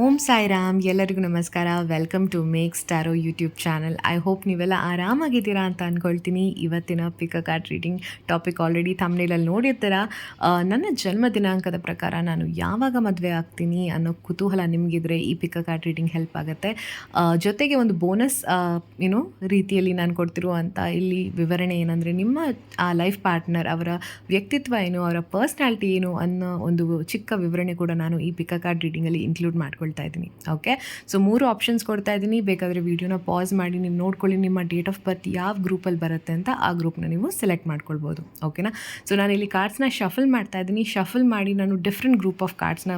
ಓಂ ಸಾಯಿರಾಮ್, ಎಲ್ಲರಿಗೂ ನಮಸ್ಕಾರ. Welcome to make ಸ್ಟಾರೋ ಯೂಟ್ಯೂಬ್ ಚಾನಲ್ ಐ ಹೋಪ್ ನೀವೆಲ್ಲ ಆರಾಮಾಗಿದ್ದೀರಾ ಅಂತ ಅಂದ್ಕೊಳ್ತೀನಿ ಇವತ್ತಿನ pick card reading topic already ತಮ್ಮನೇಲಲ್ಲಿ ನೋಡಿರ್ತೀರ. ನನ್ನ ಜನ್ಮ ದಿನಾಂಕದ ಪ್ರಕಾರ ನಾನು ಯಾವಾಗ ಮದುವೆ ಆಗ್ತೀನಿ ಅನ್ನೋ ಕುತೂಹಲ ನಿಮಗಿದ್ರೆ ಈ ಪಿಕ್ ಕಾರ್ಡ್ ರೀಡಿಂಗ್ ಹೆಲ್ಪ್ ಆಗುತ್ತೆ. ಜೊತೆಗೆ ಒಂದು ಬೋನಸ್ ಏನೋ ರೀತಿಯಲ್ಲಿ ನಾನು ಕೊಡ್ತಿರುವಂಥ ಇಲ್ಲಿ ವಿವರಣೆ ಏನಂದರೆ ನಿಮ್ಮ, ಆ ಲೈಫ್ ಪಾರ್ಟ್ನರ್ ಅವರ ವ್ಯಕ್ತಿತ್ವ ಏನು, ಅವರ ಪರ್ಸ್ನಾಲಿಟಿ ಏನು ಅನ್ನೋ ಒಂದು ಚಿಕ್ಕ ವಿವರಣೆ ಕೂಡ ನಾನು ಈ ಪಿಕ್ ಕಾರ್ಡ್ ರೀಡಿಂಗಲ್ಲಿ ಇನ್ಕ್ಲೂಡ್ ಮಾಡ್ಕೊಳ್ತಾ ಇದ್ದೀನಿ. ಓಕೆ ಸೊ ಮೂರು ಆಪ್ಷನ್ಸ್ ಕೊಡ್ತಾ ಇದ್ದೀನಿ. ಬೇಕಾದರೆ ವಿಡಿಯೋನ ಪಾಸ್ ಮಾಡಿ, ನೀವು ನೋಡ್ಕೊಳ್ಳಿ ನಿಮ್ಮ ಡೇಟ್ ಆಫ್ ಬರ್ತ್ ಯಾವ ಗ್ರೂಪಲ್ಲಿ ಬರುತ್ತೆ ಅಂತ ಆ ಗ್ರೂಪ್ನ ನೀವು ಸೆಲೆಕ್ಟ್ ಮಾಡ್ಕೊಳ್ಬೋದು. ಓಕೆನಾ ಸೊ ನಾನು ಇಲ್ಲಿ ಕಾರ್ಡ್ಸ್ನ ಶಫಲ್ ಮಾಡ್ತಾ ಇದ್ದೀನಿ. ಶಫಲ್ ಮಾಡಿ ನಾನು ಡಿಫ್ರೆಂಟ್ ಗ್ರೂಪ್ ಆಫ್ ಕಾರ್ಡ್ಸ್ನ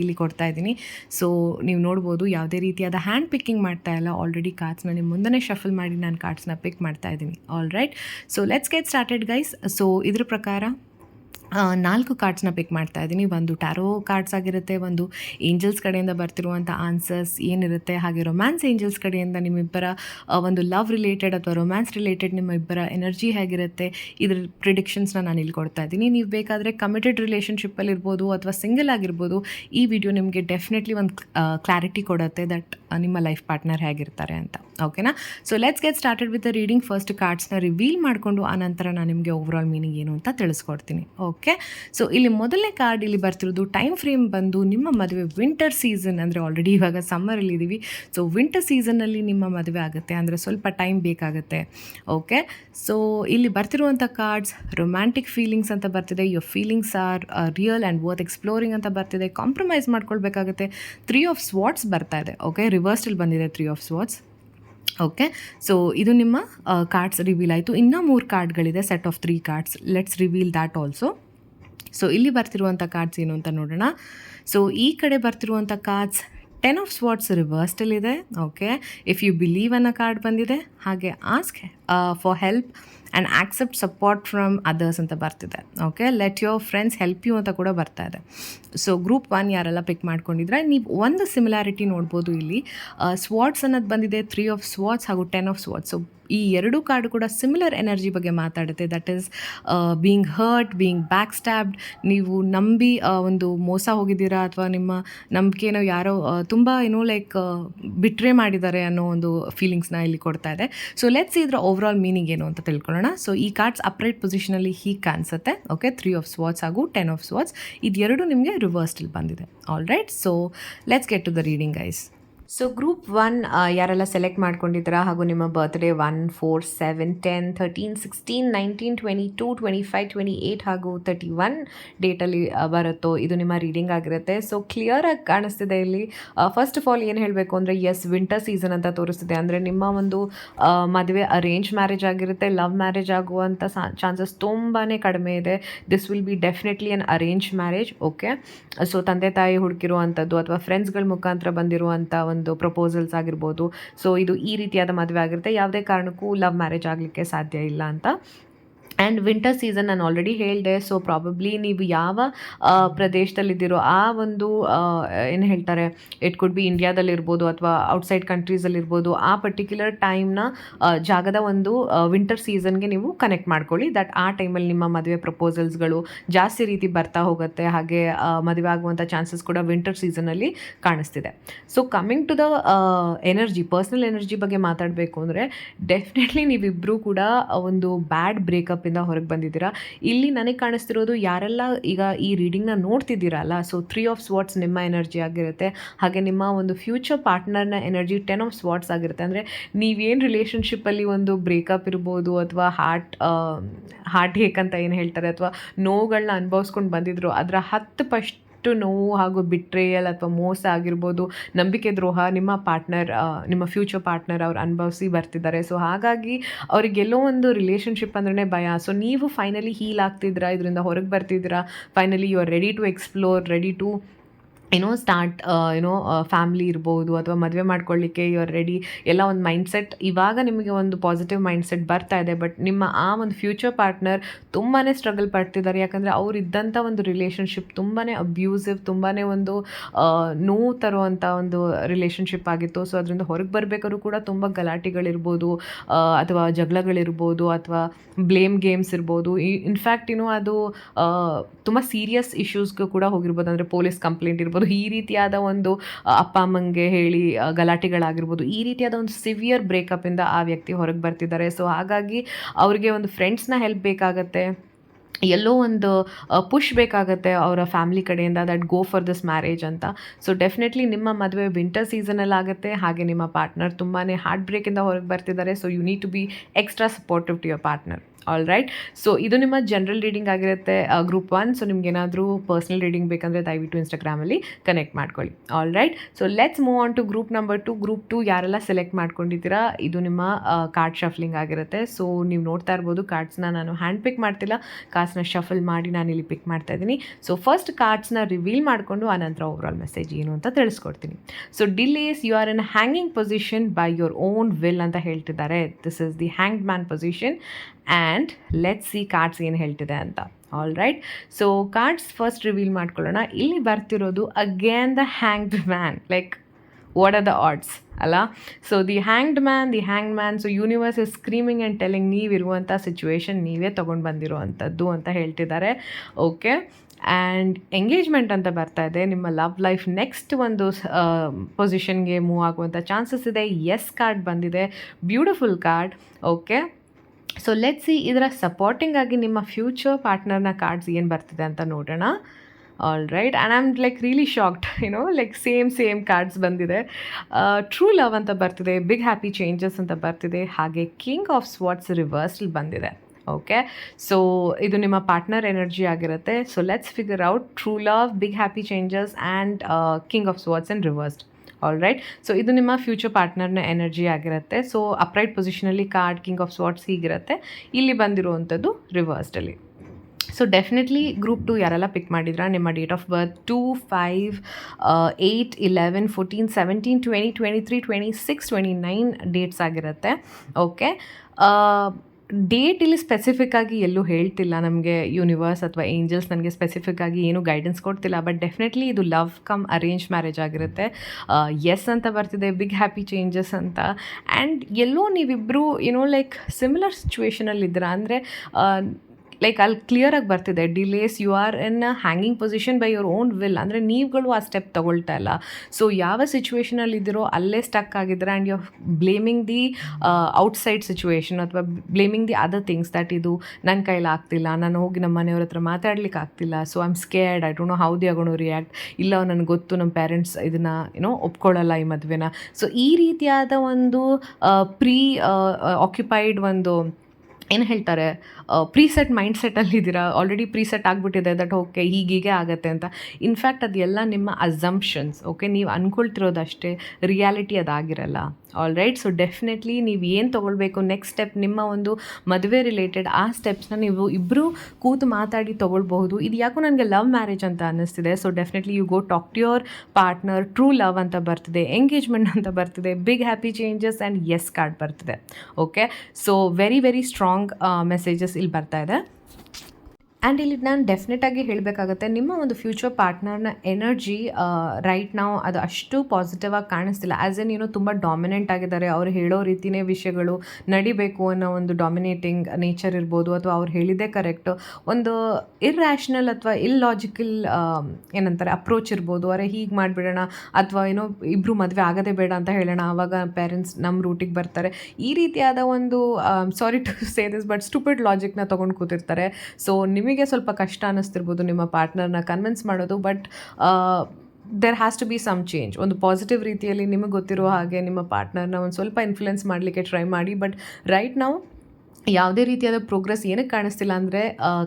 ಇಲ್ಲಿ ಕೊಡ್ತಾ ಇದ್ದೀನಿ. ಸೊ ನೀವು ನೋಡ್ಬೋದು ಯಾವುದೇ ರೀತಿಯಾದ ಹ್ಯಾಂಡ್ ಪಿಕ್ಕಿಂಗ್ ಮಾಡ್ತಾ ಇಲ್ಲ. ಆಲ್ರೆಡಿ ಕಾರ್ಡ್ಸ್ನ ನಿಮ್ಮ ಮುಂದೆ ಶಫಲ್ ಮಾಡಿ ನಾನು ಕಾರ್ಡ್ಸ್ನ ಪಿಕ್ ಮಾಡ್ತಾ ಇದ್ದೀನಿ. All right so let's get started guys so ಇದ್ರ ಪ್ರಕಾರ ನಾಲ್ಕು ಕಾರ್ಡ್ಸ್ನ ಪಿಕ್ ಮಾಡ್ತಾ ಇದ್ದೀನಿ. ಒಂದು ಟ್ಯಾರೋ ಕಾರ್ಡ್ಸ್ ಆಗಿರುತ್ತೆ, ಒಂದು ಏಂಜಲ್ಸ್ ಕಡೆಯಿಂದ ಬರ್ತಿರುವಂಥ ಆನ್ಸರ್ಸ್ ಏನಿರುತ್ತೆ, ಹಾಗೆ ರೊಮ್ಯಾನ್ಸ್ ಏಂಜಲ್ಸ್ ಕಡೆಯಿಂದ ನಿಮ್ಮಿಬ್ಬರ ಒಂದು ಲವ್ ರಿಲೇಟೆಡ್ ಅಥವಾ ರೊಮ್ಯಾನ್ಸ್ ರಿಲೇಟೆಡ್ ನಿಮ್ಮ ಇಬ್ಬರ ಎನರ್ಜಿ ಹೇಗಿರುತ್ತೆ, ಇದ್ರ ಪ್ರಿಡಿಕ್ಷನ್ಸ್ನ ನಾನು ಇಲ್ಲಿ ಕೊಡ್ತಾ ಇದ್ದೀನಿ. ನೀವು ಬೇಕಾದರೆ ಕಮಿಟೆಡ್ ರಿಲೇಷನ್ಶಿಪ್ಪಲ್ಲಿ ಇರ್ಬೋದು ಅಥವಾ ಸಿಂಗಲ್ ಆಗಿರ್ಬೋದು, ಈ ವಿಡಿಯೋ ನಿಮಗೆ ಡೆಫಿನೆಟ್ಲಿ ಒಂದು ಕ್ಲಾರಿಟಿ ಕೊಡುತ್ತೆ ದಟ್ ನಿಮ್ಮ ಲೈಫ್ ಪಾರ್ಟ್ನರ್ ಹೇಗಿರ್ತಾರೆ ಅಂತ. ಓಕೆನಾ so let's get started with reading first ಕಾರ್ಡ್ಸ್ನ reveal ಮಾಡಿಕೊಂಡು ಆನಂತರ ನಾನು ನಿಮಗೆ ಓವರಾಲ್ ಮೀನಿಂಗ್ ಏನು ಅಂತ ತಿಳಿಸ್ಕೊಡ್ತೀನಿ. ಓಕೆ ಸೊ ಇಲ್ಲಿ ಮೊದಲನೇ ಕಾರ್ಡ್ ಇಲ್ಲಿ ಬರ್ತಿರೋದು ಟೈಮ್ ಫ್ರೇಮ್ ಬಂದು ನಿಮ್ಮ ಮದುವೆ ವಿಂಟರ್ ಸೀಸನ್ ಅಂದರೆ ಆಲ್ರೆಡಿ ಇವಾಗ ಸಮ್ಮರಲ್ಲಿ ಇದ್ದೀವಿ ಸೊ ವಿಂಟರ್ ಸೀಸನ್ನಲ್ಲಿ ನಿಮ್ಮ ಮದುವೆ ಆಗುತ್ತೆ. ಅಂದರೆ ಸ್ವಲ್ಪ ಟೈಮ್ ಬೇಕಾಗುತ್ತೆ. ಓಕೆ ಸೊ ಇಲ್ಲಿ ಬರ್ತಿರುವಂಥ ಕಾರ್ಡ್ಸ್ ರೊಮ್ಯಾಂಟಿಕ್ ಫೀಲಿಂಗ್ಸ್ ಅಂತ ಬರ್ತಿದೆ. Your feelings are real and worth exploring ಅಂತ ಬರ್ತಿದೆ. ಕಾಂಪ್ರಮೈಸ್ ಮಾಡ್ಕೊಳ್ಬೇಕಾಗುತ್ತೆ. ತ್ರೀ ಆಫ್ ಸ್ವಾಟ್ಸ್ ಬರ್ತಾ ಇದೆ. ಓಕೆ ರಿವರ್ಸ್ಟಲ್ಲಿ ಬಂದಿದೆ. Three of swords okay so ಇದು ನಿಮ್ಮ ಕಾರ್ಡ್ಸ್ ರಿವೀಲ್ ಆಯಿತು. ಇನ್ನೂ ಮೂರು ಕಾರ್ಡ್ಗಳಿದೆ set of three cards let's reveal that also so ಇಲ್ಲಿ ಬರ್ತಿರುವಂಥ ಕಾರ್ಡ್ಸ್ ಏನು ಅಂತ ನೋಡೋಣ. ಸೊ ಈ ಕಡೆ ಬರ್ತಿರುವಂಥ ಕಾರ್ಡ್ಸ್ ಟೆನ್ ಆಫ್ ಸ್ವಾಟ್ಸ್ ರಿವರ್ಸ್ಟಲ್ಲಿದೆ ಓಕೆ ಇಫ್ ಯು ಬಿಲೀವ್ ಅನ್ನೋ ಕಾರ್ಡ್ ಬಂದಿದೆ, ಹಾಗೆ ask for help and accept support from others ಅಂತ ಬರ್ತಿದೆ. Okay let your friends help you ಅಂತ ಕೂಡ ಬರ್ತಾ ಇದೆ. ಸೊ ಗ್ರೂಪ್ ಒನ್ ಯಾರೆಲ್ಲ ಪಿಕ್ ಮಾಡ್ಕೊಂಡಿದ್ರೆ, ನೀವು ಒಂದು ಸಿಮಿಲಾರಿಟಿ ನೋಡ್ಬೋದು ಇಲ್ಲಿ. ಸ್ವಾಟ್ಸ್ ಅನ್ನೋದು ಬಂದಿದೆ ತ್ರೀ ಆಫ್ ಸ್ವಾಟ್ಸ್ ಹಾಗೂ ಟೆನ್ ಆಫ್ ಸ್ವಾಟ್ಸ್ ಸೊ ಈ ಎರಡೂ ಕಾರ್ಡ್ ಕೂಡ ಸಿಮಿಲರ್ ಎನರ್ಜಿ ಬಗ್ಗೆ ಮಾತಾಡುತ್ತೆ. That is being hurt being backstabbed ನೀವು ನಂಬಿ ಒಂದು ಮೋಸ ಹೋಗಿದ್ದೀರಾ ಅಥವಾ ನಿಮ್ಮ ನಂಬಿಕೆನೋ ಯಾರೋ ತುಂಬ ಏನೋ ಲೈಕ್ ಬಿಟ್ರೆ ಮಾಡಿದ್ದಾರೆ ಅನ್ನೋ ಒಂದು ಫೀಲಿಂಗ್ಸ್ನ ಇಲ್ಲಿ ಕೊಡ್ತಾ ಇದೆ. ಸೊ ಲೆಟ್ಸ್ ಇದ್ರ ಓವರಾಲ್ ಮೀನಿಂಗ್ ಏನು ಅಂತ ತಿಳ್ಕೊಳ್ಳೋಣ. ಸೊ ಈ ಕಾರ್ಡ್ಸ್ ಅಪ್ರೈಟ್ ಪೊಸಿಷನಲ್ಲಿ ಹೀಗೆ ಕಾಣಿಸುತ್ತೆ. ಓಕೆ ತ್ರೀ ಆಫ್ ಸ್ವಾಟ್ಸ್ ಹಾಗೂ ಟೆನ್ ಆಫ್ ಸ್ವಾಟ್ಸ್ ಇದೆರಡು ನಿಮಗೆ ರಿವರ್ಸ್ಟಲ್ಲಿ ಬಂದಿದೆ. All right so let's get to the reading guys so group one ಯಾರೆಲ್ಲ ಸೆಲೆಕ್ಟ್ ಮಾಡ್ಕೊಂಡಿದ್ದೀರಾ ಹಾಗೂ ನಿಮ್ಮ birthday one four seven ten thirteen sixteen nineteen twenty two twenty five twenty eight ಹಾಗೂ ತರ್ಟಿ ಒನ್ ಡೇಟಲ್ಲಿ ಬರುತ್ತೋ ಇದು ನಿಮ್ಮ ರೀಡಿಂಗ್ ಆಗಿರುತ್ತೆ. ಸೊ ಕ್ಲಿಯರಾಗಿ ಕಾಣಿಸ್ತಿದೆ ಇಲ್ಲಿ. ಫಸ್ಟ್ ಆಫ್ ಆಲ್ ಏನು ಹೇಳಬೇಕು ಅಂದರೆ ಎಸ್ ವಿಂಟರ್ ಸೀಸನ್ ಅಂತ ತೋರಿಸ್ತಿದೆ. ಅಂದರೆ ನಿಮ್ಮ ಒಂದು ಆ, ಮದುವೆ ಅರೇಂಜ್ ಮ್ಯಾರೇಜ್ ಆಗಿರುತ್ತೆ. ಲವ್ ಮ್ಯಾರೇಜ್ ಆಗುವಂಥ ಚಾನ್ಸಸ್ ತುಂಬಾ ಕಡಿಮೆ ಇದೆ. This will be definitely an arrange marriage okay so ತಂದೆ ತಾಯಿ ಹುಡುಕಿರುವಂಥದ್ದು ಅಥವಾ ಫ್ರೆಂಡ್ಸ್ಗಳ ಮುಖಾಂತರ ಬಂದಿರುವಂಥ ಒಂದು ಪ್ರಪೋಸಲ್ಸ್ ಆಗಿರ್ಬೋದು. ಸೊ ಇದು ಈ ರೀತಿಯಾದ ಮದುವೆ ಆಗಿರುತ್ತೆ. ಯಾವುದೇ ಕಾರಣಕ್ಕೂ ಲವ್ ಮ್ಯಾರೇಜ್ ಆಗಲಿಕ್ಕೆ ಸಾಧ್ಯ ಇಲ್ಲ ಅಂತ. ಆ್ಯಂಡ್ ವಿಂಟರ್ ಸೀಸನ್ ನಾನು ಆಲ್ರೆಡಿ ಹೇಳಿದೆ ಸೊ ಪ್ರಾಬಬ್ಲಿ ನೀವು ಯಾವ ಪ್ರದೇಶದಲ್ಲಿದ್ದೀರೋ ಆ ಒಂದು ಏನು ಹೇಳ್ತಾರೆ ಇಟ್ ಕುಡ್ ಬಿ ಇಂಡಿಯಾದಲ್ಲಿರ್ಬೋದು ಅಥವಾ ಔಟ್ಸೈಡ್ ಕಂಟ್ರೀಸಲ್ಲಿರ್ಬೋದು ಆ ಪರ್ಟಿಕ್ಯುಲರ್ ಟೈಮ್ನ ಜಾಗದ ಒಂದು ವಿಂಟರ್ ಸೀಸನ್ಗೆ ನೀವು ಕನೆಕ್ಟ್ ಮಾಡ್ಕೊಳ್ಳಿ. ದಟ್ ಆ ಟೈಮಲ್ಲಿ ನಿಮ್ಮ ಮದುವೆ ಪ್ರಪೋಸಲ್ಸ್ಗಳು ಜಾಸ್ತಿ ರೀತಿ ಬರ್ತಾ ಹೋಗುತ್ತೆ, ಹಾಗೆ ಮದುವೆ ಆಗುವಂಥ ಚಾನ್ಸಸ್ ಕೂಡ ವಿಂಟರ್ ಸೀಸನಲ್ಲಿ ಕಾಣಿಸ್ತಿದೆ. So coming to the energy personal energy ಬಗ್ಗೆ ಮಾತಾಡಬೇಕು ಅಂದರೆ ಡೆಫಿನೆಟ್ಲಿ ನೀವಿಬ್ಬರೂ ಕೂಡ ಒಂದು ಬ್ಯಾಡ್ ಬ್ರೇಕಪ್ಪಿಂದ ಹೊರಗೆ ಬಂದಿದ್ದೀರಾ? ಇಲ್ಲಿ ನನಗೆ ಕಾಣಿಸ್ತಿರೋದು ಯಾರೆಲ್ಲ ಈಗ ಈ ರೀಡಿಂಗ್ನ ನೋಡ್ತಿದ್ದೀರಲ್ಲ ಸೊ ತ್ರೀ ಆಫ್ ಸ್ವಾಟ್ಸ್ ನಿಮ್ಮ ಎನರ್ಜಿ ಆಗಿರುತ್ತೆ, ಹಾಗೆ ನಿಮ್ಮ ಒಂದು ಫ್ಯೂಚರ್ ಪಾರ್ಟ್ನರ್ನ ಎನರ್ಜಿ ಟೆನ್ ಆಫ್ ಸ್ವಾಟ್ಸ್ ಆಗಿರುತ್ತೆ. ಅಂದರೆ ನೀವೇನು ರಿಲೇಷನ್ಶಿಪ್ಪಲ್ಲಿ ಒಂದು ಬ್ರೇಕಪ್ ಇರ್ಬೋದು ಅಥವಾ ಹಾರ್ಟ್ ಹಾರ್ಟ್ ಹೇಕ್ ಅಂತ ಏನು ಹೇಳ್ತಾರೆ ಅಥವಾ ನೋವುಗಳನ್ನ ಅನುಭವಿಸ್ಕೊಂಡು ಬಂದಿದ್ರು, ಅದರ ಹತ್ತು ಪಸ್ಟ್ ನೋವು ಹಾಗೂ ಬಿಟ್ರೇಯಲ್ ಅಥವಾ ಮೋಸ ಆಗಿರ್ಬೋದು, ನಂಬಿಕೆ ದ್ರೋಹ ನಿಮ್ಮ ಪಾರ್ಟ್ನರ್ ನಿಮ್ಮ ಫ್ಯೂಚರ್ ಪಾರ್ಟ್ನರ್ ಅವ್ರು ಅನುಭವಿಸಿ ಬರ್ತಿದ್ದಾರೆ. ಸೊ ಹಾಗಾಗಿ ಅವರಿಗೆಲ್ಲೋ ಒಂದು ರಿಲೇಷನ್ಶಿಪ್ ಅಂದ್ರೆ ಭಯ. ಸೊ ನೀವು ಫೈನಲಿ ಹೀಲ್ ಆಗ್ತಿದ್ದೀರಾ? ಇದರಿಂದ ಹೊರಗೆ ಬರ್ತಿದ್ದೀರಾ? Finally you are ready to explore ready to ಏನೋ ಸ್ಟಾರ್ಟ್ ಏನೋ ಫ್ಯಾಮಿಲಿ ಇರ್ಬೋದು ಅಥವಾ ಮದುವೆ ಮಾಡ್ಕೊಳ್ಳಿಕ್ಕೆ ಯು ಆರ್ ರೆಡಿ ಎಲ್ಲ ಒಂದು ಮೈಂಡ್ಸೆಟ್ ಇವಾಗ ನಿಮಗೆ ಒಂದು ಪಾಸಿಟಿವ್ ಮೈಂಡ್ಸೆಟ್ ಬರ್ತಾ ಇದೆ ಬಟ್ ನಿಮ್ಮ ಆ ಒಂದು ಫ್ಯೂಚರ್ ಪಾರ್ಟ್ನರ್ ತುಂಬಾ ಸ್ಟ್ರಗಲ್ ಪಡ್ತಿದ್ದಾರೆ. ಯಾಕಂದರೆ ಅವ್ರು ಇದ್ದಂಥ ಒಂದು ರಿಲೇಷನ್ಶಿಪ್ ತುಂಬಾ ಅಬ್ಯೂಸಿವ್ ತುಂಬಾ ಒಂದು ನೋವು ತರುವಂಥ ಒಂದು ರಿಲೇಷನ್ಶಿಪ್ ಆಗಿತ್ತು. ಸೊ ಅದರಿಂದ ಹೊರಗೆ ಬರಬೇಕಾದ್ರೂ ಕೂಡ ತುಂಬ ಗಲಾಟೆಗಳಿರ್ಬೋದು ಅಥವಾ ಜಗಳಗಳಿರ್ಬೋದು, ಅಥವಾ ಬ್ಲೇಮ್ ಗೇಮ್ಸ್ ಇರ್ಬೋದು. ಇನ್ಫ್ಯಾಕ್ಟ್ ಇನ್ನೂ ಅದು ತುಂಬ ಸೀರಿಯಸ್ ಇಶ್ಯೂಸ್ಗೂ ಕೂಡ ಹೋಗಿರ್ಬೋದು. ಅಂದರೆ ಪೊಲೀಸ್ ಕಂಪ್ಲೇಂಟ್ ಇರ್ಬೋದು ಆಗಿರ್ಬೋದು, ಈ ರೀತಿಯಾದ ಒಂದು ಅಪ್ಪ ಅಮ್ಮಂಗೆ ಹೇಳಿ ಗಲಾಟೆಗಳಾಗಿರ್ಬೋದು, ಈ ರೀತಿಯಾದ ಒಂದು ಸಿವಿಯರ್ ಬ್ರೇಕಪ್ಪಿಂದ ಆ ವ್ಯಕ್ತಿ ಹೊರಗೆ ಬರ್ತಿದ್ದಾರೆ. ಸೊ ಹಾಗಾಗಿ ಅವ್ರಿಗೆ ಒಂದು ಫ್ರೆಂಡ್ಸ್ನ ಹೆಲ್ಪ್ ಬೇಕಾಗತ್ತೆ. ಎಲ್ಲೋ ಒಂದು ಪುಷ್ ಬೇಕಾಗುತ್ತೆ ಅವರ ಫ್ಯಾಮಿಲಿ ಕಡೆಯಿಂದ that go for this marriage ಅಂತ. ಸೊ ಡೆಫಿನೆಟ್ಲಿ ನಿಮ್ಮ ಮದುವೆ ವಿಂಟರ್ ಸೀಸನಲ್ಲಿ ಆಗುತ್ತೆ. ಹಾಗೆ ನಿಮ್ಮ ಪಾರ್ಟ್ನರ್ ತುಂಬಾ ಹಾರ್ಟ್ ಬ್ರೇಕಿಂದ ಹೊರಗೆ ಬರ್ತಿದ್ದಾರೆ. So you need to be extra supportive to your partner all right so ಇದು ನಿಮ್ಮ ಜನರಲ್ ರೀಡಿಂಗ್ ಆಗಿರುತ್ತೆ ಗ್ರೂಪ್ ಒನ್ ಸೊ ನಿಮ್ಗೇನಾದರೂ ಪರ್ಸ್ನಲ್ ರೀಡಿಂಗ್ ಬೇಕಂದರೆ ದಯವಿಟ್ಟು ಇನ್ಸ್ಟಾಗ್ರಾಮಲ್ಲಿ ಕನೆಕ್ಟ್ ಮಾಡ್ಕೊಳ್ಳಿ. All right so let's move on to group number two group two ಯಾರೆಲ್ಲ select ಮಾಡ್ಕೊಂಡಿದ್ದೀರಾ? ಇದು ನಿಮ್ಮ ಕಾರ್ಡ್ ಶಫ್ಲಿಂಗ್ ಆಗಿರುತ್ತೆ. ಸೊ ನೀವು ನೋಡ್ತಾ ಇರ್ಬೋದು ಕಾರ್ಡ್ಸ್ನ ನಾನು ಹ್ಯಾಂಡ್ ಪಿಕ್ ಮಾಡ್ತಿಲ್ಲ. ಕಾರ್ಡ್ಸ್ನ ಶಫಲ್ ಮಾಡಿ ನಾನು ಇಲ್ಲಿ ಪಿಕ್ ಮಾಡ್ತಾ ಇದ್ದೀನಿ. ಸೊ ಫಸ್ಟ್ ಕಾರ್ಡ್ಸ್ನ ರಿವೀಲ್ ಮಾಡಿಕೊಂಡು ಆನಂತರ ಓವರಾಲ್ ಮೆಸೇಜ್ ಏನು ಅಂತ ತಿಳಿಸ್ಕೊಡ್ತೀನಿ. So delays you are in hanging position by your own will ಅಂತ ಹೇಳ್ತಿದ್ದಾರೆ. This is the hang man position and let's see cards ಏನು ಹೇಳ್ತಿದೆ ಅಂತ. All right so cards first reveal ಮಾಡ್ಕೊಳ್ಳೋಣ. ಇಲ್ಲಿ ಬರ್ತಿರೋದು again the hanged man like what are the odds ಅಲ್ಲ? So the hanged man the hang man so universe is screaming and telling ನೀವಿರುವಂಥ situation ನೀವೇ ತೊಗೊಂಡು ಬಂದಿರುವಂಥದ್ದು ಅಂತ ಹೇಳ್ತಿದ್ದಾರೆ. ಓಕೆ ಆ್ಯಂಡ್ ಎಂಗೇಜ್ಮೆಂಟ್ ಅಂತ ಬರ್ತಾ ಇದೆ. ನಿಮ್ಮ ಲವ್ ಲೈಫ್ ನೆಕ್ಸ್ಟ್ ಒಂದು ಪೊಸಿಷನ್ಗೆ ಮೂವ್ ಆಗುವಂಥ ಚಾನ್ಸಸ್ ಇದೆ. ಎಸ್ ಕಾರ್ಡ್ ಬಂದಿದೆ. Beautiful card okay so let see ಇದರ ಸಪೋರ್ಟಿಂಗ್ ಆಗಿ ನಿಮ್ಮ ಫ್ಯೂಚರ್ ಪಾರ್ಟ್ನರ್ನ ಕಾರ್ಡ್ಸ್ ಏನು ಬರ್ತಿದೆ ಅಂತ ನೋಡೋಣ. All right and am like really shocked you know like same same cards ಬಂದಿದೆ. ಟ್ರೂ ಲವ್ ಅಂತ ಬರ್ತಿದೆ ಬಿಗ್ ಹ್ಯಾಪಿ ಚೇಂಜಸ್ ಅಂತ ಬರ್ತಿದೆ, ಹಾಗೆ ಕಿಂಗ್ ಆಫ್ ಸ್ವಾಟ್ಸ್ ರಿವರ್ಸಲ್ ಬಂದಿದೆ. ಓಕೆ ಸೊ ಇದು ನಿಮ್ಮ ಪಾರ್ಟ್ನರ್ ಎನರ್ಜಿ ಆಗಿರುತ್ತೆ. So let's figure out true love big happy changes and king of swords and reversed all right so ಇದು ನಿಮ್ಮ ಫ್ಯೂಚರ್ ಪಾರ್ಟ್ನರ್ನ ಎನರ್ಜಿ ಆಗಿರುತ್ತೆ. ಸೊ ಅಪ್ರೈಟ್ ಪೊಸಿಷನಲ್ಲಿ ಕಾರ್ಡ್ ಕಿಂಗ್ ಆಫ್ ಸ್ವಾಟ್ಸ್ ಹೀಗಿರುತ್ತೆ. ಇಲ್ಲಿ ಬಂದಿರುವಂಥದ್ದು ರಿವರ್ಸ್ಡಲ್ಲಿ ಸೊ ಡೆಫಿನೆಟ್ಲಿ ಗ್ರೂಪ್ ಟು ಯಾರೆಲ್ಲ ಪಿಕ್ ಮಾಡಿದ್ರ? ನಿಮ್ಮ date of birth two five eight eleven fourteen seventeen twenty twenty three twenty six twenty nine dates ಆಗಿರುತ್ತೆ ಓಕೆ ಡೇಟ್ ಇಲ್ಲಿ ಸ್ಪೆಸಿಫಿಕ್ ಆಗಿ ಎಲ್ಲೂ ಹೇಳ್ತಿಲ್ಲ ನಮಗೆ ಯೂನಿವರ್ಸ್ ಅಥವಾ ಏಂಜಲ್ಸ್ ನನಗೆ ಸ್ಪೆಸಿಫಿಕ್ ಆಗಿ ಏನು ಗೈಡೆನ್ಸ್ ಕೊಡ್ತಿಲ್ಲ ಬಟ್ ಡೆಫಿನೆಟ್ಲಿ ಇದು ಲವ್ ಕಮ್ ಅರೇಂಜ್ ಮ್ಯಾರೇಜ್ ಆಗಿರುತ್ತೆ. ಎಸ್ ಅಂತ ಬರ್ತಿದೆ ಬಿಗ್ ಹ್ಯಾಪಿ ಚೇಂಜಸ್ ಅಂತ. ಆ್ಯಂಡ್ ಎಲ್ಲೋ ನೀವಿಬ್ಬರು ಏನೋ ಲೈಕ್ ಸಿಮಿಲರ್ ಸಿಚುವೇಶನಲ್ಲಿದ್ದೀರಾ ಅಂದರೆ ಲೈಕ್ ಅಲ್ಲಿ ಕ್ಲಿಯರಾಗಿ ಬರ್ತಿದೆ. Delays you are in hanging position by your own will ಅಂದರೆ ನೀವುಗಳು ಆ ಸ್ಟೆಪ್ ತೊಗೊಳ್ತಾ ಇಲ್ಲ. ಸೊ ಯಾವ ಸಿಚುವೇಶನಲ್ಲಿ ಇದ್ದಿರೋ ಅಲ್ಲೇ ಸ್ಟಕ್ ಆಗಿದ್ರೆ and you blaming the outside situation ಅಥವಾ blaming the other things that ಇದು ನನ್ನ ಕೈಲಿ ಆಗ್ತಿಲ್ಲ, ನಾನು ಹೋಗಿ ನಮ್ಮ ಮನೆಯವ್ರ ಹತ್ರ ಮಾತಾಡ್ಲಿಕ್ಕೆ ಆಗ್ತಿಲ್ಲ. So I am scared I don't know how the react ಇಲ್ಲ ನನಗೆ ಗೊತ್ತು ನಮ್ಮ ಪೇರೆಂಟ್ಸ್ ಇದನ್ನು ಏನೋ ಒಪ್ಕೊಳ್ಳಲ್ಲ ಈ ಮದುವೆನ. ಸೊ ಈ ರೀತಿಯಾದ ಒಂದು ಪ್ರೀ ಆಕ್ಯುಪೈಡ್ ಒಂದು ಏನು ಹೇಳ್ತಾರೆ ಪ್ರೀಸೆಟ್ ಮೈಂಡ್ ಸೆಟ್ಟಲ್ಲಿದ್ದೀರಾ ಆಲ್ರೆಡಿ ಪ್ರೀಸೆಟ್ ಆಗಿಬಿಟ್ಟಿದೆ ದಟ್ ಓಕೆ ಹೀಗೀಗೆ ಆಗುತ್ತೆ ಅಂತ. ಇನ್ಫ್ಯಾಕ್ಟ್ ಅದೆಲ್ಲ ನಿಮ್ಮ ಅಸಂಪ್ಷನ್ಸ್ ಓಕೆ ನೀವು ಅಂದ್ಕೊಳ್ತಿರೋದಷ್ಟೇ ರಿಯಾಲಿಟಿ ಅದಾಗಿರಲ್ಲ. ಆಲ್ ರೈಟ್ ಸೊ ಡೆಫಿನೆಟ್ಲಿ ನೀವು ಏನು ತೊಗೊಳ್ಬೇಕು ನೆಕ್ಸ್ಟ್ ಸ್ಟೆಪ್ ನಿಮ್ಮ ಒಂದು ಮದುವೆ ರಿಲೇಟೆಡ್ ಆ ಸ್ಟೆಪ್ಸ್ನ ನೀವು ಇಬ್ಬರು ಕೂತು ಮಾತಾಡಿ ತೊಗೊಳ್ಬಹುದು. ಇದು ಯಾಕೋ ನನಗೆ ಲವ್ ಮ್ಯಾರೇಜ್ ಅಂತ ಅನ್ನಿಸ್ತಿದೆ. So definitely you go talk to your partner true love ಅಂತ ಬರ್ತಿದೆ ಎಂಗೇಜ್ಮೆಂಟ್ ಅಂತ ಬರ್ತಿದೆ big happy changes and yes card ಬರ್ತಿದೆ. Okay so very very strong messages ಇಲ್ಲಿ ಬರ್ತಾ ಇದೆ. ಆ್ಯಂಡ್ ಇಲ್ಲಿ ನಾನು ಡೆಫಿನೆಟಾಗಿ ಹೇಳಬೇಕಾಗತ್ತೆ, ನಿಮ್ಮ ಒಂದು ಫ್ಯೂಚರ್ ಪಾರ್ಟ್ನರ್ನ ಎನರ್ಜಿ ರೈಟ್ ನಾವು ಅದು ಅಷ್ಟು ಪಾಸಿಟಿವ್ ಆಗಿ ಕಾಣಿಸ್ತಿಲ್ಲ. ಆ್ಯಸ್ ಎನ್ ಏನೋ ತುಂಬ ಡಾಮಿನೆಂಟ್ ಆಗಿದ್ದಾರೆ. ಅವ್ರು ಹೇಳೋ ರೀತಿಯೇ ವಿಷಯಗಳು ನಡಿಬೇಕು ಅನ್ನೋ ಒಂದು ಡಾಮಿನೇಟಿಂಗ್ ನೇಚರ್ ಇರ್ಬೋದು ಅಥವಾ ಅವ್ರು ಹೇಳಿದ್ದೇ ಕರೆಕ್ಟು ಒಂದು ಇರ್ರ್ಯಾಷನಲ್ ಅಥವಾ ಇಲ್ಲಾಜಿಕಲ್ ಏನಂತಾರೆ ಅಪ್ರೋಚ್ ಇರ್ಬೋದು. ಅರೆ, ಹೀಗೆ ಮಾಡಿಬಿಡೋಣ ಅಥವಾ ಏನೋ ಇಬ್ಬರು ಮದುವೆ ಆಗೋದೇ ಬೇಡ ಅಂತ ಹೇಳೋಣ. ಆವಾಗ ಪೇರೆಂಟ್ಸ್ ನಮ್ಮ ರೂಟಿಗೆ ಬರ್ತಾರೆ. ಈ ರೀತಿಯಾದ ಒಂದು sorry to say this but stupid ಲಾಜಿಕ್ನ ತೊಗೊಂಡು ಕೂತಿರ್ತಾರೆ. ಸೊ ನಿಮಗೆ ಸ್ವಲ್ಪ ಕಷ್ಟ ಅನ್ನಿಸ್ತಿರ್ಬೋದು ನಿಮ್ಮ ಪಾರ್ಟ್ನರ್ನ ಕನ್ವಿನ್ಸ್ ಮಾಡೋದು but there has to be some change ಒಂದು ಪಾಸಿಟಿವ್ ರೀತಿಯಲ್ಲಿ ನಿಮಗೆ ಗೊತ್ತಿರೋ ಹಾಗೆ ನಿಮ್ಮ ಪಾರ್ಟ್ನರ್ನ ಒಂದು ಸ್ವಲ್ಪ ಇನ್ಫ್ಲುಯೆನ್ಸ್ ಮಾಡಲಿಕ್ಕೆ ಟ್ರೈ ಮಾಡಿ ಬಟ್ ರೈಟ್ ನಾವು ಯಾವುದೇ ರೀತಿಯಾದ ಪ್ರೋಗ್ರೆಸ್ ಏನಕ್ಕೆ ಕಾಣಿಸ್ತಿಲ್ಲ ಅಂದರೆ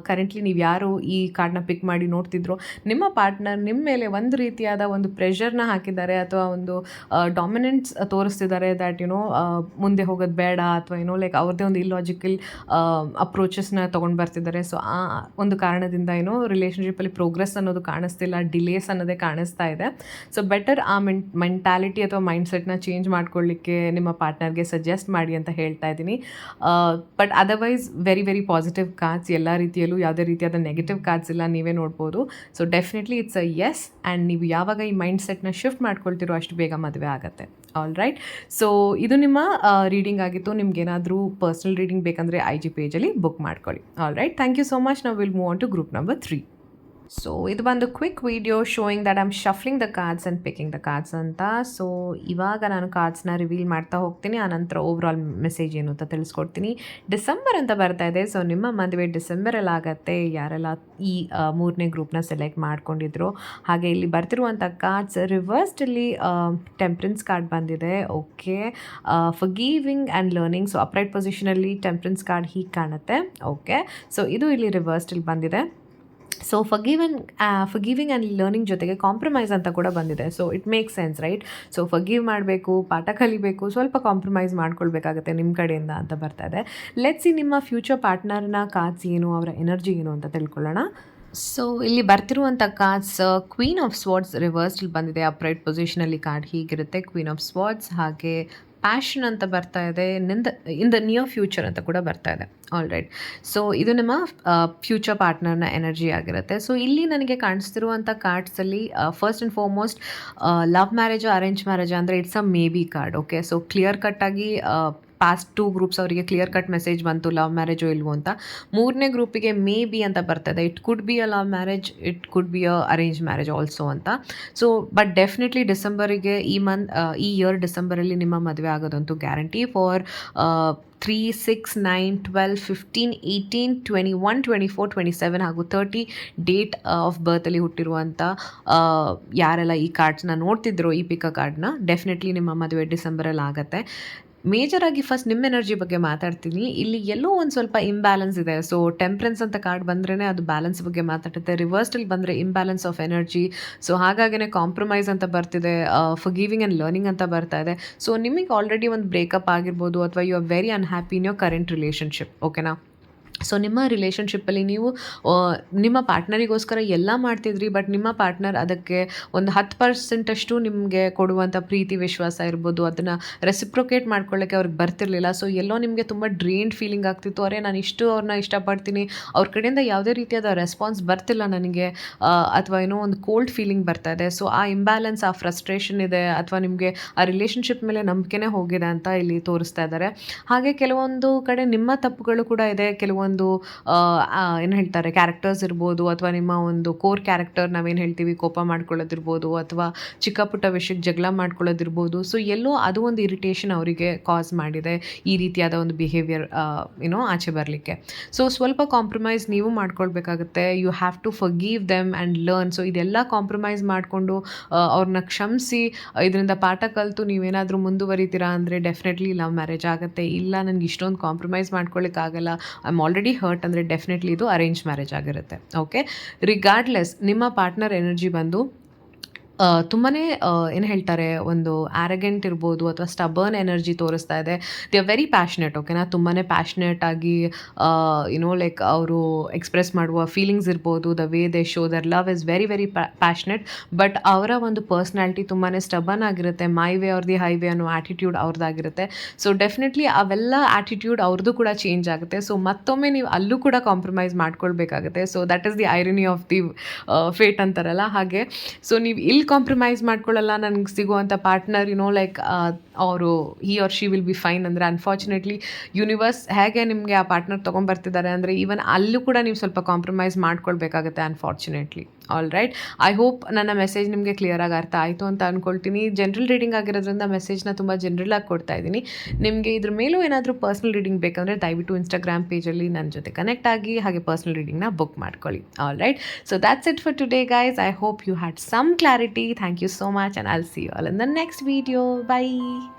ಕರೆಂಟ್ಲಿ ನೀವು ಯಾರು ಈ ಕಾರ್ಡ್ನ ಪಿಕ್ ಮಾಡಿ ನೋಡ್ತಿದ್ರು, ನಿಮ್ಮ ಪಾರ್ಟ್ನರ್ ನಿಮ್ಮ ಮೇಲೆ ಒಂದು ರೀತಿಯಾದ ಒಂದು ಪ್ರೆಷರ್ನ ಹಾಕಿದ್ದಾರೆ ಅಥವಾ ಒಂದು ಡಾಮಿನೆಂಟ್ಸ್ ತೋರಿಸ್ತಿದ್ದಾರೆ ದ್ಯಾಟ್ ಯುನೋ ಮುಂದೆ ಹೋಗೋದು ಬೇಡ ಅಥವಾ ಏನೋ ಲೈಕ್ ಅವ್ರದ್ದೇ ಒಂದು ಇಲ್ಲಾಜಿಕಲ್ ಅಪ್ರೋಚಸ್ನ ತೊಗೊಂಡು ಬರ್ತಿದ್ದಾರೆ. ಸೊ ಆ, ಒಂದು ಕಾರಣದಿಂದ ಏನೋ ರಿಲೇಷನ್ಶಿಪ್ಪಲ್ಲಿ ಪ್ರೋಗ್ರೆಸ್ ಅನ್ನೋದು ಕಾಣಿಸ್ತಿಲ್ಲ ಡಿಲೇಸ್ ಅನ್ನೋದೇ ಕಾಣಿಸ್ತಾ ಇದೆ. ಸೊ ಬೆಟರ್ ಆ ಮೆಂಟ್ ಮೆಂಟ್ಯಾಲಿಟಿ ಅಥವಾ ಮೈಂಡ್ಸೆಟ್ನ ಚೇಂಜ್ ಮಾಡ್ಕೊಳ್ಳಿಕ್ಕೆ ನಿಮ್ಮ ಪಾರ್ಟ್ನರ್ಗೆ ಸಜೆಸ್ಟ್ ಮಾಡಿ ಅಂತ ಹೇಳ್ತಾ ಇದ್ದೀನಿ. But otherwise very very positive cards ಎಲ್ಲ ರೀತಿಯಲ್ಲೂ ಯಾವುದೇ ರೀತಿಯಾದ ನೆಗೆಟಿವ್ ಕಾರ್ಡ್ಸ್ ಇಲ್ಲ, ನೀವೇ ನೋಡ್ಬೋದು. So definitely it's a yes and ನೀವು ಯಾವಾಗ ಈ ಮೈಂಡ್ ಸೆಟ್ನ ಶಿಫ್ಟ್ ಮಾಡ್ಕೊಳ್ತಿರೋ ಅಷ್ಟು ಬೇಗ ಮದುವೆ ಆಗುತ್ತೆ. ಆಲ್ ರೈಟ್ ಸೊ ಇದು ನಿಮ್ಮ ರೀಡಿಂಗ್ ಆಗಿತ್ತು. ನಿಮ್ಗೆ ಏನಾದರೂ ಪರ್ಸ್ನಲ್ ರೀಡಿಂಗ್ ಬೇಕಂದರೆ ಐ ಜಿ ಪೇಜಲ್ಲಿ ಬುಕ್ ಮಾಡ್ಕೊಳ್ಳಿ. All right thank you so much ನಾವು will move on to group number three so ಇದು ಬಂದು quick video showing that I'm shuffling the cards and picking the cards ಅಂತ. So ಇವಾಗ ನಾನು ಕಾರ್ಡ್ಸ್ನ reveal ಮಾಡ್ತಾ ಹೋಗ್ತೀನಿ. ಆನಂತರ ಓವರ್ ಆಲ್ ಮೆಸೇಜ್ ಏನು ಅಂತ ತಿಳಿಸ್ಕೊಡ್ತೀನಿ. ಡಿಸೆಂಬರ್ ಅಂತ ಬರ್ತಾ ಇದೆ. ಸೊ ನಿಮ್ಮ ಮದುವೆ ಡಿಸೆಂಬರಲ್ಲಿ ಆಗತ್ತೆ. ಯಾರೆಲ್ಲ ಈ ಮೂರನೇ ಗ್ರೂಪ್ನ ಸೆಲೆಕ್ಟ್ ಮಾಡ್ಕೊಂಡಿದ್ರು. ಹಾಗೆ ಇಲ್ಲಿ ಬರ್ತಿರುವಂಥ ಕಾರ್ಡ್ಸ್ ರಿವರ್ಸ್ಡಲ್ಲಿ ಟೆಂಪ್ರೆನ್ಸ್ ಕಾರ್ಡ್ ಬಂದಿದೆ. Okay forgiving and learning so upright ಪೊಸಿಷನಲ್ಲಿ temperance card ಹೀಗೆ ಕಾಣುತ್ತೆ. ಓಕೆ ಸೊ ಇದು ಇಲ್ಲಿ ರಿವರ್ಸ್ಡಲ್ಲಿ ಬಂದಿದೆ. So forgiven forgiving and learning ಜೊತೆಗೆ ಕಾಂಪ್ರಮೈಸ್ ಅಂತ ಕೂಡ ಬಂದಿದೆ. So it make sense right so forgive ಮಾಡಬೇಕು, ಪಾಠ ಕಲಿಬೇಕು, ಸ್ವಲ್ಪ ಕಾಂಪ್ರಮೈಸ್ ಮಾಡ್ಕೊಳ್ಬೇಕಾಗತ್ತೆ ನಿಮ್ಮ ಕಡೆಯಿಂದ ಅಂತ ಬರ್ತಾ ಇದೆ. ಲೆಟ್ಸಿ ನಿಮ್ಮ ಫ್ಯೂಚರ್ ಪಾರ್ಟ್ನರ್ನ ಕಾರ್ಡ್ಸ್ ಏನು, ಅವರ ಎನರ್ಜಿ ಏನು ಅಂತ ತಿಳ್ಕೊಳ್ಳೋಣ. ಸೊ ಇಲ್ಲಿ ಬರ್ತಿರುವಂಥ cards queen of swords reverse ಬಂದಿದೆ. ಅಪ್ರೈಟ್ ಪೊಸಿಷನಲ್ಲಿ ಕಾರ್ಡ್ ಹೀಗಿರುತ್ತೆ. ಕ್ವೀನ್ ಆಫ್ ಸ್ವಾರ್ಡ್ಸ್ ಹಾಗೆ ಪ್ಯಾಷನ್ ಅಂತ ಬರ್ತಾ ಇದೆ, ನಿಂದ ಇನ್ ದ ನಿಯರ್ ಫ್ಯೂಚರ್ ಅಂತ ಕೂಡ ಬರ್ತಾ ಇದೆ. ಆಲ್ ರೈಟ್ ಸೊ ಇದು ನಿಮ್ಮ ಫ್ಯೂಚರ್ ಪಾರ್ಟ್ನರ್ನ ಎನರ್ಜಿ ಆಗಿರುತ್ತೆ. ಸೊ ಇಲ್ಲಿ ನನಗೆ ಕಾಣಿಸ್ತಿರುವಂಥ ಕಾರ್ಡ್ಸಲ್ಲಿ first and foremost love marriage arrange marriage ಅಂದರೆ it's a maybe card okay so clear ಕಟ್ಟಾಗಿ ಪಾಸ್ಟ್ ಟೂ ಗ್ರೂಪ್ಸ್ ಅವರಿಗೆ ಕ್ಲಿಯರ್ ಕಟ್ ಮೆಸೇಜ್ ಬಂತು ಲವ್ ಮ್ಯಾರೇಜು ಇಲ್ವೋ ಅಂತ. ಮೂರನೇ ಗ್ರೂಪಿಗೆ ಮೇ ಬಿ ಅಂತ ಬರ್ತದೆ. It could be a love marriage it could be a arrange marriage also ಅಂತ. ಸೊ ಬಟ್ ಡೆಫಿನೆಟ್ಲಿ ಡಿಸೆಂಬರಿಗೆ ಈ ಮಂತ್ ಈ ಇಯರ್ ಡಿಸೆಂಬರಲ್ಲಿ ನಿಮ್ಮ ಮದುವೆ ಆಗೋದಂತೂ guarantee for three six nine twelve fifteen eighteen twenty one twenty four twenty seven ಹಾಗೂ thirty date of ಬರ್ತಲ್ಲಿ ಹುಟ್ಟಿರುವಂಥ ಯಾರೆಲ್ಲ ಈ ಕಾರ್ಡ್ಸ್ನ ನೋಡ್ತಿದ್ರು ಈ ಪಿಕ ಕಾರ್ಡ್ನ ಡೆಫಿನೆಟ್ಲಿ ನಿಮ್ಮ ಮದುವೆ ಡಿಸೆಂಬರಲ್ಲಿ ಆಗುತ್ತೆ ಮೇಜರಾಗಿ ಫಸ್ಟ್ ನಿಮ್ಮ ಎನರ್ಜಿ ಬಗ್ಗೆ ಮಾತಾಡ್ತೀನಿ. ಇಲ್ಲಿ ಎಲ್ಲೋ ಒಂದು ಸ್ವಲ್ಪ ಇಂಬ್ಯಾಲೆನ್ಸ್ ಇದೆ. ಸೊ ಟೆಂಪ್ರೆನ್ಸ್ ಅಂತ ಕಾರ್ಡ್ ಬಂದ್ರೇ ಅದು ಬ್ಯಾಲೆನ್ಸ್ ಬಗ್ಗೆ ಮಾತಾಡುತ್ತೆ. ರಿವರ್ಸ್ಟಲ್ಲಿ ಬಂದರೆ ಇಂಬ್ಯಾಲೆನ್ಸ್ ಆಫ್ ಎನರ್ಜಿ ಸೊ ಹಾಗಾಗಿನೇ ಕಾಂಪ್ರಮೈಸ್ ಅಂತ ಬರ್ತಿದೆ. ಗಿವಿಂಗ್ ಆ್ಯಂಡ್ ಲರ್ನಿಂಗ್ ಅಂತ ಬರ್ತಾ ಇದೆ. ಸೊ ನಿಮಗೆ ಆಲ್ರೆಡಿ ಒಂದು ಬ್ರೇಕಪ್ ಆಗಿರ್ಬೋದು ಅಥವಾ you are very unhappy in your current relationship ಓಕೆನಾ ಸೊ ನಿಮ್ಮ ರಿಲೇಷನ್ಶಿಪ್ಪಲ್ಲಿ ನೀವು ನಿಮ್ಮ ಪಾರ್ಟ್ನರಿಗೋಸ್ಕರ ಎಲ್ಲ ಮಾಡ್ತಿದ್ರಿ ಬಟ್ ನಿಮ್ಮ ಪಾರ್ಟ್ನರ್ ಅದಕ್ಕೆ ಒಂದು ಹತ್ತು ಪರ್ಸೆಂಟಷ್ಟು ನಿಮಗೆ ಕೊಡುವಂಥ ಪ್ರೀತಿ, ವಿಶ್ವಾಸ ಇರ್ಬೋದು. ಅದನ್ನು ರೆಸಿಪ್ರೊಕೇಟ್ ಮಾಡ್ಕೊಳ್ಳೋಕ್ಕೆ ಅವ್ರಿಗೆ ಬರ್ತಿರಲಿಲ್ಲ. ಸೊ ಎಲ್ಲೋ ನಿಮಗೆ ತುಂಬ ಡ್ರೈನ್ಡ್ ಫೀಲಿಂಗ್ ಆಗ್ತಿತ್ತು. ಅವರೇ ನಾನು ಇಷ್ಟು ಅವ್ರನ್ನ ಇಷ್ಟಪಡ್ತೀನಿ. ಅವ್ರ ಕಡೆಯಿಂದ ಯಾವುದೇ ರೀತಿಯಾದ ರೆಸ್ಪಾನ್ಸ್ ಬರ್ತಿಲ್ಲ ನನಗೆ. ಅಥವಾ ಏನೋ ಒಂದು ಕೋಲ್ಡ್ ಫೀಲಿಂಗ್ ಬರ್ತಾ ಇದೆ. ಸೊ ಆ ಇಂಬ್ಯಾಲೆನ್ಸ್ ಆ ಫ್ರಸ್ಟ್ರೇಷನ್ ಇದೆ, ಅಥವಾ ನಿಮಗೆ ಆ ರಿಲೇಷನ್ಶಿಪ್ ಮೇಲೆ ನಂಬಿಕೆನೇ ಹೋಗಿದೆ ಅಂತ ಇಲ್ಲಿ ತೋರಿಸ್ತಾ ಇದ್ದಾರೆ ಹಾಗೆ ಕೆಲವೊಂದು ಕಡೆ ನಿಮ್ಮ ತಪ್ಪುಗಳು ಕೂಡ ಇದೆ. ಕೆಲವೊಂದು ಒಂದು ಏನು ಹೇಳ್ತಾರೆ ಕ್ಯಾರೆಕ್ಟರ್ಸ್ ಇರ್ಬೋದು ಅಥವಾ ನಿಮ್ಮ ಒಂದು ಕೋರ್ ಕ್ಯಾರೆಕ್ಟರ್ ನಾವೇನು ಹೇಳ್ತೀವಿ, ಕೋಪ ಮಾಡ್ಕೊಳ್ಳೋದಿರ್ಬೋದು ಅಥವಾ ಚಿಕ್ಕ ಪುಟ್ಟ ವಿಷಯಕ್ಕೆ ಜಗಳ ಮಾಡ್ಕೊಳ್ಳೋದಿರ್ಬೋದು. ಸೊ ಎಲ್ಲೋ ಅದು ಒಂದು ಇರಿಟೇಷನ್ ಅವರಿಗೆ ಕಾಸ್ ಮಾಡಿದೆ ಈ ರೀತಿಯಾದ ಒಂದು ಬಿಹೇವಿಯರ್ ಏನೋ ಆಚೆ ಬರಲಿಕ್ಕೆ. ಸೊ ಸ್ವಲ್ಪ ಕಾಂಪ್ರಮೈಸ್ ನೀವು ಮಾಡ್ಕೊಳ್ಬೇಕಾಗುತ್ತೆ. You have to forgive them and learn so ಇದೆಲ್ಲ ಕಾಂಪ್ರಮೈಸ್ ಮಾಡಿಕೊಂಡು ಅವ್ರನ್ನ ಕ್ಷಮಿಸಿ, ಇದರಿಂದ ಪಾಠ ಕಲಿತು, ನೀವೇನಾದರೂ ಮುಂದುವರಿತೀರಾ ಅಂದರೆ ಡೆಫಿನೆಟ್ಲಿ ಲವ್ ಮ್ಯಾರೇಜ್ ಆಗುತ್ತೆ. ಇಲ್ಲ, ನನಗೆ ಇಷ್ಟೊಂದು ಕಾಂಪ್ರಮೈಸ್ ಮಾಡ್ಕೊಳ್ಳಿಕ್ಕಾಗಲ್ಲ ಐ ಆಮ್ ಹರ್ಟ್ ಅಂದರೆ ಡೆಫಿನೆಟ್ಲಿ ಇದು ಅರೇಂಜ್ ಮ್ಯಾರೇಜ್ ಆಗಿರುತ್ತೆ ಓಕೆ ರಿಗಾರ್ಡ್ಲೆಸ್ ನಿಮ್ಮ ಪಾರ್ಟ್ನರ್ ಎನರ್ಜಿ ಬಂದು ತುಂಬಾ ಏನು ಹೇಳ್ತಾರೆ, ಒಂದು ಆ್ಯರಗೆಂಟ್ ಇರ್ಬೋದು ಅಥವಾ ಸ್ಟಬರ್ನ್ ಎನರ್ಜಿ ತೋರಿಸ್ತಾ ಇದೆ. ದೇ ಆರ್ ವೆರಿ ಪ್ಯಾಷ್ನೆಟ್ ಓಕೆನಾ ತುಂಬಾ ಪ್ಯಾಷ್ನೆಟ್ ಆಗಿ ಯುನೋ ಲೈಕ್ ಅವರು ಎಕ್ಸ್ಪ್ರೆಸ್ ಮಾಡುವ ಫೀಲಿಂಗ್ಸ್ ಇರ್ಬೋದು the way they show their love is very very passionate but ಅವರ ಒಂದು ಪರ್ಸ್ನಾಲಿಟಿ ತುಂಬಾ ಸ್ಟಬನ್ ಆಗಿರುತ್ತೆ. ಮೈ ವೇ ಅವ್ರದಿ ಹೈ ವೇ ಅನ್ನೋ ಆ್ಯಟಿಟ್ಯೂಡ್ ಅವ್ರದ್ದಾಗಿರುತ್ತೆ. ಸೊ ಡೆಫಿನೆಟ್ಲಿ ಅವೆಲ್ಲ ಆ್ಯಟಿಟ್ಯೂಡ್ ಅವ್ರದ್ದು ಕೂಡ ಚೇಂಜ್ ಆಗುತ್ತೆ. ಸೊ ಮತ್ತೊಮ್ಮೆ ನೀವು ಅಲ್ಲೂ ಕೂಡ compromise ಮಾಡ್ಕೊಳ್ಬೇಕಾಗುತ್ತೆ. So that is the irony of the fate ಅಂತಾರಲ್ಲ? ಹಾಗೆ. ಸೊ ನೀವು ಇಲ್ಲಿ ಕಾಂಪ್ರಮೈಸ್ ಮಾಡ್ಕೊಳ್ಳಲ್ಲ, ನನಗೆ ಸಿಗುವಂಥ ಪಾರ್ಟ್ನರ್ ನೋ ಲೈಕ್ ಅವರು he or she will be fine ಅಂದರೆ ಅನ್ಫಾರ್ಚುನೇಟ್ಲಿ ಯೂನಿವರ್ಸ್ ಹೇಗೆ ನಿಮಗೆ ಆ ಪಾರ್ಟ್ನರ್ ತೊಗೊಂಬರ್ತಿದ್ದಾರೆ ಅಂದರೆ ಈವನ್ ಅಲ್ಲೂ ಕೂಡ ನೀವು ಸ್ವಲ್ಪ compromise ಮಾಡ್ಕೊಳ್ಬೇಕಾಗುತ್ತೆ unfortunately all right I hope ನನ್ನ ಮೆಸೇಜ್ ನಿಮಗೆ ಕ್ಲಿಯರಾಗಿ ಅರ್ಥ ಆಯಿತು ಅಂತ ಅಂದ್ಕೊಳ್ತೀನಿ ಜನರಲ್ ರೀಡಿಂಗ್ ಆಗಿರೋದ್ರಿಂದ ಮೆಸೇಜ್ನ ತುಂಬ ಜನರಲ್ ಆಗಿ ಕೊಡ್ತಾ ಇದ್ದೀನಿ. ನಿಮಗೆ ಇದ್ರ ಮೇಲೂ ಏನಾದರೂ ಪರ್ಸ್ನಲ್ ರೀಡಿಂಗ್ ಬೇಕಂದರೆ ದಯವಿಟ್ಟು ಇನ್ಸ್ಟಾಗ್ರಾಮ್ ಪೇಜಲ್ಲಿ ನನ್ನ ಜೊತೆ ಕನೆಕ್ಟ್ ಆಗಿ ಹಾಗೆ ಪರ್ಸ್ನಲ್ ರೀಡಿಂಗ್ನ ಬುಕ್ ಮಾಡ್ಕೊಳ್ಳಿ. All right so that's it for today guys I hope you had some clarity thank you so much and I'll see you all in the next video Bye.